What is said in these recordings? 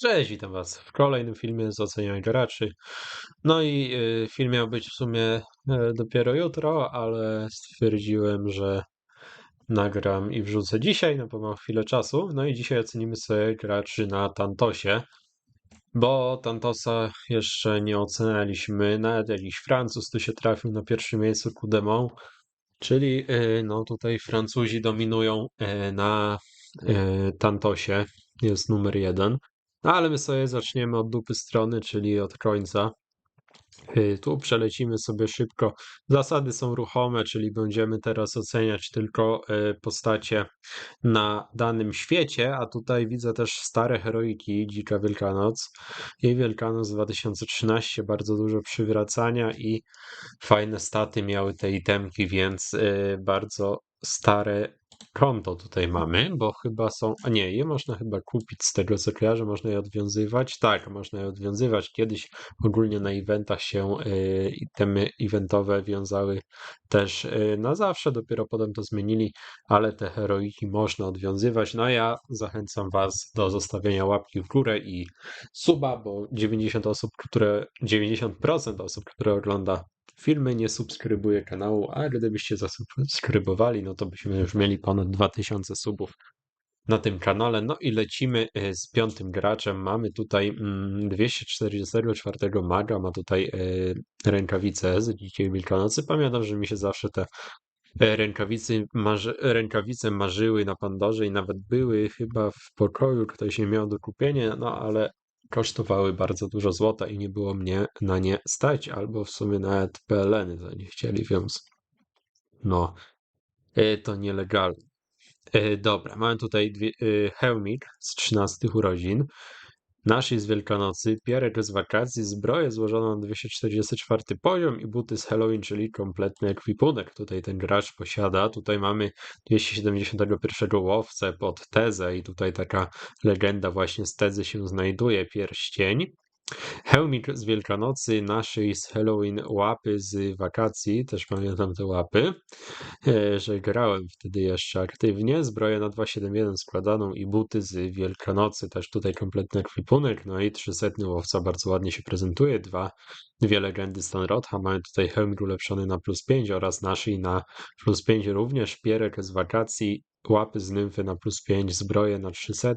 Cześć, witam Was w kolejnym filmie z oceniania graczy. No i y, film miał być w sumie e, dopiero jutro, ale stwierdziłem, że nagram i wrzucę dzisiaj, no bo mam chwilę czasu. No i dzisiaj ocenimy sobie graczy na Tantosie, bo Tantosa jeszcze nie ocenialiśmy. Nawet jakiś Francuz tu się trafił na pierwszym miejscu Kudemą, czyli y, no tutaj Francuzi dominują y, na y, Tantosie, jest numer jeden. No ale my sobie zaczniemy od dupy strony, czyli od końca. Y, Tu przelecimy sobie szybko. Zasady są ruchome, czyli będziemy teraz oceniać tylko y, postacie na danym świecie, a tutaj widzę też stare heroiki Dzika Wielkanoc. Jej Wielkanoc 2013, bardzo dużo przywracania i fajne staty miały te itemki, więc y, bardzo stare konto tutaj mamy, bo chyba są, a nie, je można chyba kupić z tego co kojarzę, można je odwiązywać, tak, można je odwiązywać, kiedyś ogólnie na eventach się y, itemy eventowe wiązały też y, na zawsze, dopiero potem to zmienili, ale te heroiki można odwiązywać, no ja zachęcam was do zostawienia łapki w górę i suba, bo 90 osób, które, 90% osób, które ogląda filmy, nie subskrybuje kanału, a gdybyście zasubskrybowali, no to byśmy już mieli ponad 2000 subów na tym kanale. No i lecimy y, z piątym graczem. Mamy tutaj mm, 244 maga, ma tutaj y, rękawice z Dzikiej Wielkanocy. Pamiętam, że mi się zawsze te rękawice, marzy, rękawice marzyły na Pandorze i nawet były chyba w pokoju, ktoś nie miał do kupienia, no ale kosztowały bardzo dużo złota i nie było mnie na nie stać, albo w sumie nawet PLN-y za nie chcieli, więc no, e, to nielegalne. E, Dobra, mamy tutaj dwie, e, hełmik z 13 urodzin. Nasz z Wielkanocy, pierek z wakacji, zbroję złożoną na 244 poziom i buty z Halloween, czyli kompletny ekwipunek. Tutaj ten gracz posiada. Tutaj mamy 271 łowcę pod tezę i tutaj taka legenda właśnie z tezy się znajduje, pierścień. Hełmik z Wielkanocy, naszej z Halloween łapy z wakacji, też pamiętam te łapy, e, że grałem wtedy jeszcze aktywnie. Zbroję na 271 składaną i buty z Wielkanocy, też tutaj kompletny ekwipunek. No i 300 łowca bardzo ładnie się prezentuje. Dwa, dwie legendy Stanrotha. Mamy tutaj hełmik ulepszony na plus 5 oraz naszej na plus 5 również. Pierek z wakacji łapy z nymfy na plus 5, zbroje na 300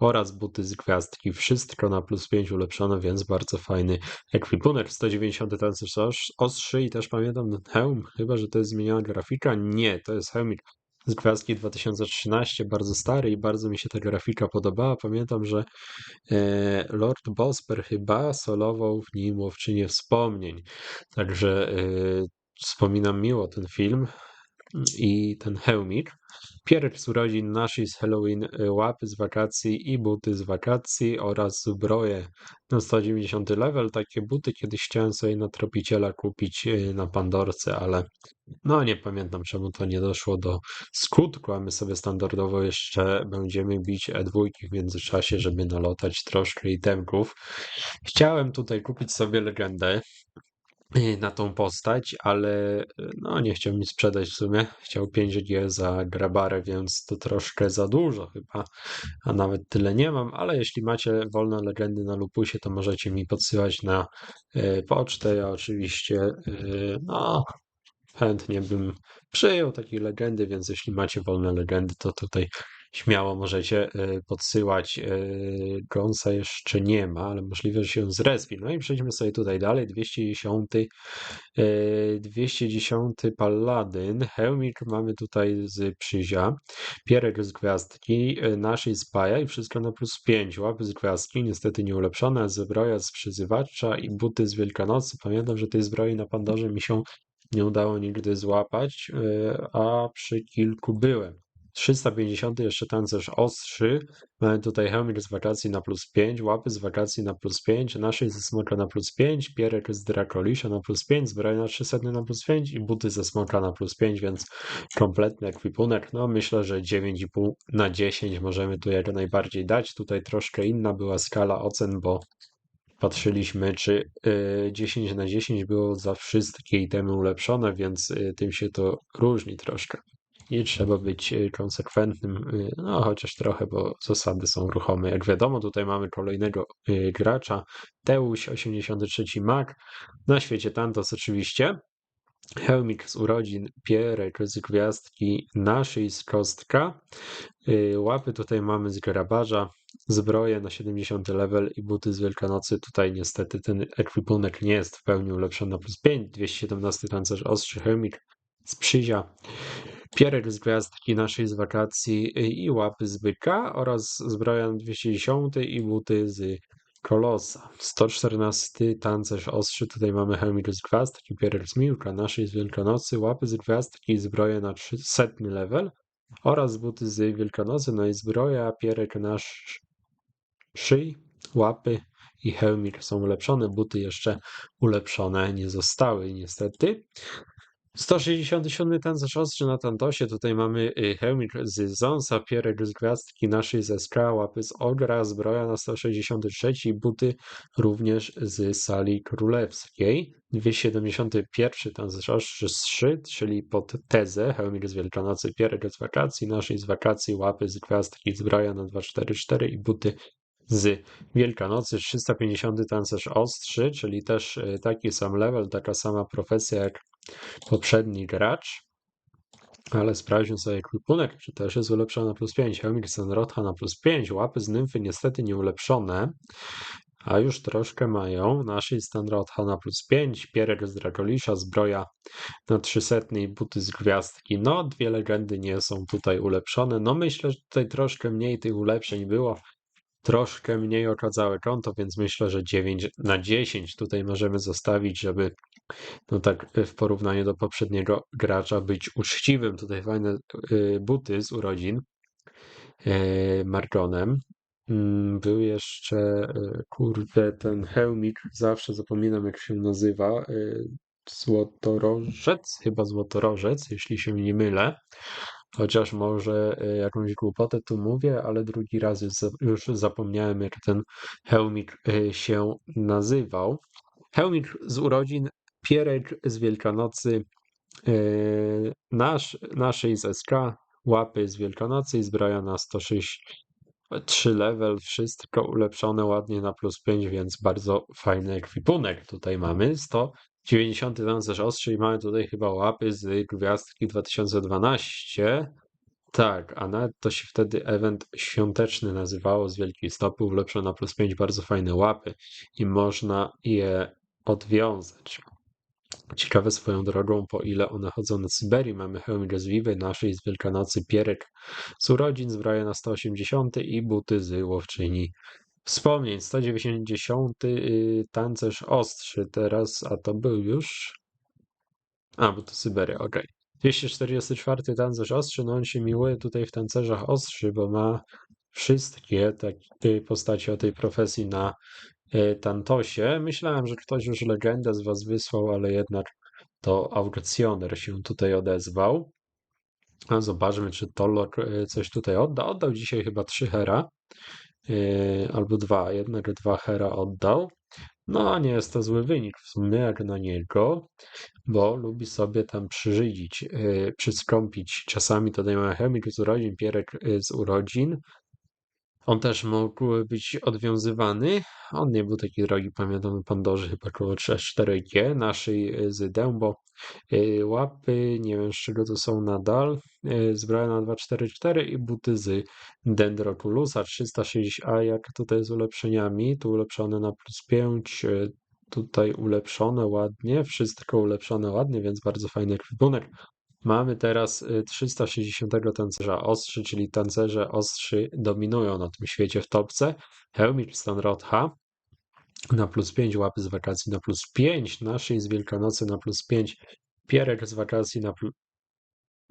oraz buty z gwiazdki. Wszystko na plus 5 ulepszone, więc bardzo fajny ekwipunek. 190 tancerz ostrzy i też pamiętam ten hełm, chyba że to jest zmieniona grafika. Nie, to jest hełmik z gwiazdki 2013, bardzo stary i bardzo mi się ta grafika podobała. Pamiętam, że e, Lord Bosper chyba solował w nim Łowczynię Wspomnień. Także e, wspominam miło ten film i ten hełmik. Pierek z urodzin naszej z Halloween, y, łapy z wakacji i buty z wakacji oraz zbroje na 190 level. Takie buty kiedyś chciałem sobie na tropiciela kupić y, na Pandorce, ale no nie pamiętam czemu to nie doszło do skutku, a my sobie standardowo jeszcze będziemy bić E2 w międzyczasie, żeby nalotać troszkę itemków. Chciałem tutaj kupić sobie legendę, na tą postać, ale y, no nie chciał mi sprzedać w sumie. Chciał 5G za grabarę, więc to troszkę za dużo chyba, a nawet tyle nie mam, ale jeśli macie wolne legendy na Lupusie, to możecie mi podsyłać na y, pocztę. Ja oczywiście no chętnie bym przyjął takie legendy, więc jeśli macie wolne legendy, to tutaj śmiało możecie e, podsyłać. E, Gonsa jeszcze nie ma, ale możliwe, że się zrespi. No i przejdźmy sobie tutaj dalej. 210, 210 Paladyn. Hełmik mamy tutaj z Przyzia. Pierek z gwiazdki, naszej spaja i wszystko na plus 5. Łapy z gwiazdki, niestety nie ulepszone. Zbroja z przyzywacza i buty z Wielkanocy. Pamiętam, że tej zbroi na Pandorze mi się nie udało nigdy złapać, a przy kilku byłem. 350 jeszcze tancerz ostrzy. Mamy tutaj hełmik z wakacji na plus 5, łapy z wakacji na plus 5, naszej ze smoka na plus 5, pierek z drakolisza na plus 5, zbroja na 300 na plus 5 i buty ze smoka na plus 5, więc kompletny ekwipunek. No myślę, że 9,5 na 10 możemy tu jak najbardziej dać. Tutaj troszkę inna była skala ocen, bo patrzyliśmy, czy 10 y, na 10 było za wszystkie itemy ulepszone, więc y, tym się to różni troszkę. I trzeba być y, konsekwentnym, y, no chociaż trochę, bo zasady są ruchome. Jak wiadomo, tutaj mamy kolejnego y, gracza, Teuś, 83 Mac, na świecie Tantos oczywiście. Hełmik z urodzin, Pierek z gwiazdki naszej z kostka. Łapy tutaj mamy z grabarza, zbroje na 70 level i buty z Wielkanocy. Tutaj niestety ten ekwipunek nie jest w pełni ulepszony na plus 5. 217 tancerz ostrzy, Hełmik z Przyzia, Pierek z gwiazdki naszej z wakacji i łapy z byka oraz zbroja na 210 i buty z Kolosa. 114 tancerz ostrzy, tutaj mamy Helmir z gwiazdki, Pierek z Miłka naszej z Wielkanocy, łapy z gwiazdki i zbroję na 300 level oraz buty z Wielkanocy, no i zbroja, Pierek nasz szyj, łapy i Helmir są ulepszone, buty jeszcze ulepszone nie zostały niestety. 167 tancerz ostrzy na Tantosie. Tutaj mamy y, Helmik z Zonsa, Pierek z Gwiazdki, naszej ze Skra, łapy z Ogra, zbroja na 163, buty również z Sali Królewskiej. 271 tancerz ostrzy z Szyt, czyli pod tezę Helmik z Wielkanocy, Pierek z Wakacji, naszej z Wakacji, łapy z Gwiazdki, zbroja na 244 i buty z Wielkanocy 350 tancerz ostrzy, czyli też y, taki sam level, taka sama profesja jak poprzedni gracz, ale sprawdźmy sobie ekwipunek, czy też jest ulepszony na plus 5. Helmiksen Rotha na plus 5, łapy z nymfy niestety nie ulepszone, a już troszkę mają. Nasi stan Rotha na plus 5, Pierek z Dragolisza, zbroja na 300 i buty z gwiazdki. No, dwie legendy nie są tutaj ulepszone. No, myślę, że tutaj troszkę mniej tych ulepszeń było troszkę mniej okazałe konto, więc myślę, że 9 na 10 tutaj możemy zostawić, żeby no tak w porównaniu do poprzedniego gracza być uczciwym. Tutaj fajne y, buty z urodzin y, Marconem. Mm, był jeszcze, y, kurde, ten hełmik, zawsze zapominam jak się nazywa, Złotorożec, chyba Złotorożec, jeśli się nie mylę. Chociaż może e, jakąś głupotę tu mówię, ale drugi raz już, zapomniałem, jak ten hełmik e, się nazywał. Hełmik z urodzin, Pierek z Wielkanocy, e, nasz, naszej z SK, łapy z Wielkanocy i zbroja na 106 3 level, wszystko ulepszone ładnie na plus 5, więc bardzo fajny ekwipunek tutaj mamy. 100 90 tancerz ostrzy mamy tutaj chyba łapy z gwiazdki 2012. Tak, a nawet to się wtedy event świąteczny nazywało z wielkiej stopy, ulepszone na plus 5 bardzo fajne łapy i można je odwiązać. Ciekawe swoją drogą, po ile one chodzą na Syberii. Mamy hełm Wiwy, naszej z Wielkanocy, Pierek z urodzin, zbroję na 180 i buty z łowczyni Wspomnień 190 y, tancerz ostrzy teraz, a to był już. A, bo to Syberia, ok. 244 tancerz ostrzy, no on się miłuje tutaj w tancerzach ostrzy, bo ma wszystkie takie postacie o tej profesji na y, Tantosie. Myślałem, że ktoś już legendę z was wysłał, ale jednak to aukcjoner się tutaj odezwał. A zobaczmy, czy Tolok y, coś tutaj odda. Oddał dzisiaj chyba 3 hera. Yy, albo dwa, jednak dwa Hera oddał. No, nie jest to zły wynik w sumie jak na niego, bo lubi sobie tam przyrzydzić, yy, przyskąpić. Czasami to dajemy chemik z urodzin, pierek yy, z urodzin, on też mógł być odwiązywany. On nie był taki drogi, pamiętam, Pandorzy chyba około 3-4G, naszej y, z Dębo. Y, łapy, nie wiem z czego to są nadal, y, zbroja na 244 i buty z Dendroculusa 360A, jak tutaj z ulepszeniami, tu ulepszone na plus 5, tutaj ulepszone ładnie, wszystko ulepszone ładnie, więc bardzo fajny ekwipunek. Mamy teraz 360 y, tancerza ostrzy, czyli tancerze ostrzy dominują na tym świecie w topce. Helmich Stanrotha na plus 5, łapy z wakacji na plus 5, naszej z Wielkanocy na plus 5, Pierek z wakacji na,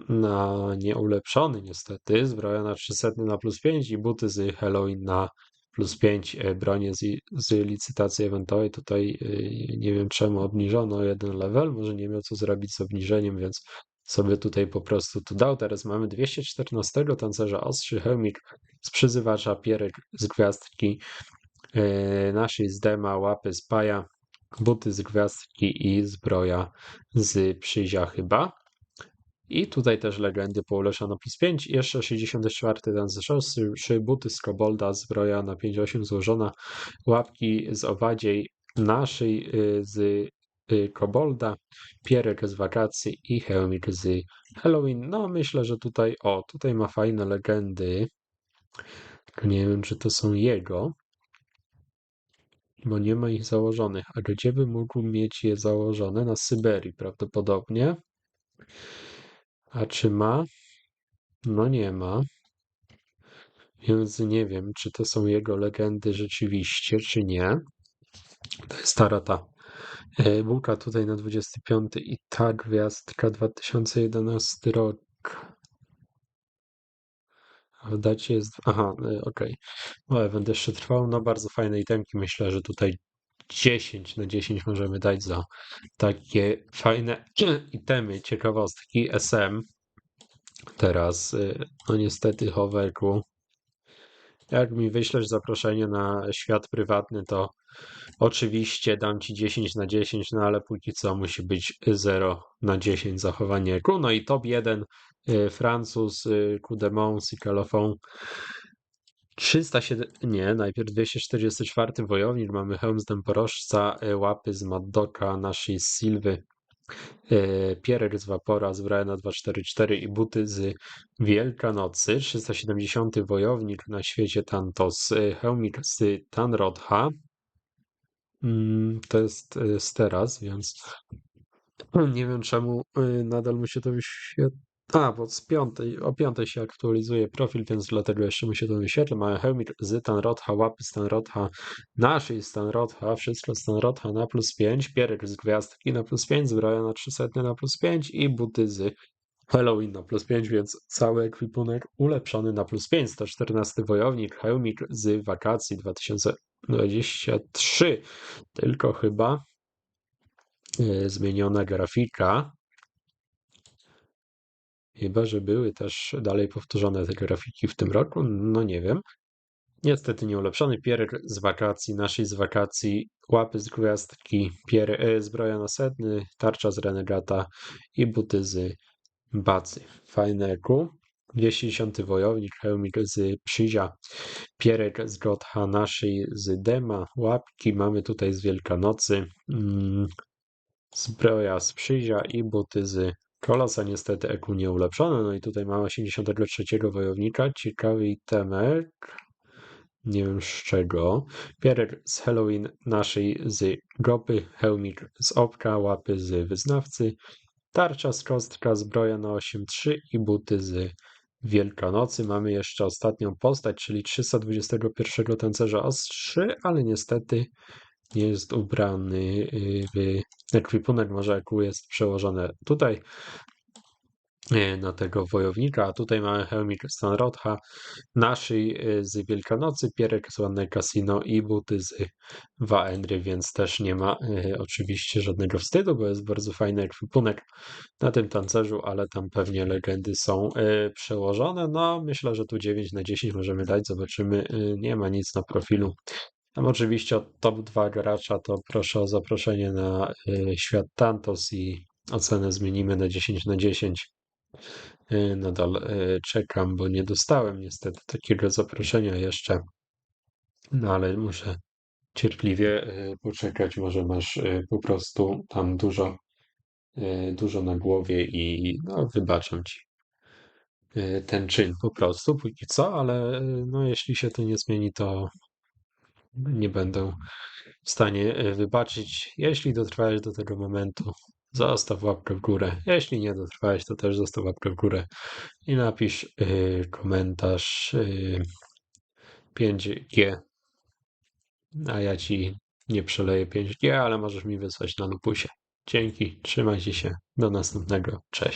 na nieulepszony niestety, zbroja na 300 na plus 5 i buty z Halloween na plus 5 y, bronie z, z licytacji eventowej. Tutaj y, nie wiem czemu obniżono jeden level, może nie miał co zrobić z obniżeniem, więc sobie tutaj po prostu tu dał. Teraz mamy 214 tancerza ostrzy, Helmik z przyzywacza, z gwiazdki, yy, naszej z dema, łapy z paja, buty z gwiazdki i zbroja z przyzia chyba. I tutaj też legendy Poulesza na plus 5. Jeszcze 64 ten z trzy buty z Kobolda, zbroja na 5-8 złożona, łapki z owadziej naszej y, z Kobolda, pierek z wakacji i hełmik z Halloween. No myślę, że tutaj, o, tutaj ma fajne legendy. Tylko nie wiem, czy to są jego, bo nie ma ich założonych. A gdzie by mógł mieć je założone? Na Syberii prawdopodobnie. A czy ma? No nie ma. Więc nie wiem, czy to są jego legendy rzeczywiście, czy nie. To jest stara ta e, bułka tutaj na 25 i ta gwiazdka 2011 rok. W dacie jest... Aha, e, okej. Okay. Będę jeszcze trwał. No bardzo fajne itemki. Myślę, że tutaj 10 na 10 możemy dać za takie fajne itemy, ciekawostki SM. Teraz, y, no niestety, Hoverku. Jak mi wyślesz zaproszenie na świat prywatny, to oczywiście dam ci 10 na 10, no ale póki co musi być 0 na 10 zachowanie EQ. No i top 1 y, Francuz, Cudemons i Calafon 307, nie, najpierw 244 wojownik, mamy hełm z Dęporożca, y, łapy z Maddoka, naszej Silwy, E, Pierer z Wapora, zbroja na 244 i buty z Wielkanocy. 370 wojownik na świecie Tantos, e, hełmik z Tanrodha. Mm, to jest e, z teraz, więc nie wiem czemu nadal mu się to wyświetla. A, bo z piątej, o piątej się aktualizuje profil, więc dlatego jeszcze mu się to wyświetla. Mamy Helmik z Tanrotha, łapy Stanrotha, naszej Stanrotha, wszystko Stanrotha na plus 5, pierek z gwiazdki na plus 5, zbroja na 300 na plus 5 i buty z Halloween na plus 5, więc cały ekwipunek ulepszony na plus 5. 114 wojownik, Helmik z wakacji 2023, tylko chyba yy, zmieniona grafika Chyba, że były też dalej powtórzone te grafiki w tym roku, no nie wiem. Niestety nieulepszony pierek z wakacji, naszej z wakacji, łapy z gwiazdki, pier, e, zbroja na sedny, tarcza z renegata i buty z bacy. Fajne ku. 210 wojownik, hełmik z Przyzia, pierek z Gotha, naszej z Dema, łapki mamy tutaj z Wielkanocy, mm, zbroja z Przyzia i buty z Kolasa niestety EQ nie ulepszone, no i tutaj mamy 83 wojownika, ciekawy itemek, nie wiem z czego. Pierek z Halloween naszej z Gopy, hełmik z Opka, łapy z Wyznawcy, tarcza z kostka, zbroja na 8-3 i buty z Wielkanocy. Mamy jeszcze ostatnią postać, czyli 321 tancerza ostrzy, ale niestety nie jest ubrany w ekwipunek, może EQ jest przełożone tutaj e, na tego wojownika, a tutaj mamy hełmik Stanrotha, naszej e, z Wielkanocy, pierek z ładnej Casino i buty z Waendry, więc też nie ma e, oczywiście żadnego wstydu, bo jest bardzo fajny ekwipunek na tym tancerzu, ale tam pewnie legendy są przełożone. No, myślę, że tu 9 na 10 możemy dać, zobaczymy. Nie ma nic na profilu tam oczywiście od top 2 gracza to proszę o zaproszenie na y, świat Tantos i ocenę zmienimy na 10 na 10. Y, nadal y, czekam, bo nie dostałem niestety takiego zaproszenia jeszcze. No ale muszę cierpliwie poczekać. Może masz po prostu tam dużo, dużo na głowie i no, wybaczam ci ten czyn po prostu póki co, ale no, jeśli się to nie zmieni, to nie będę w stanie e, wybaczyć. Jeśli dotrwałeś do tego momentu, zostaw łapkę w górę. Jeśli nie dotrwałeś, to też zostaw łapkę w górę i napisz y, komentarz y, 5G, a ja ci nie przeleję 5G, ale możesz mi wysłać na lupusie. Dzięki, trzymajcie się, do następnego, cześć.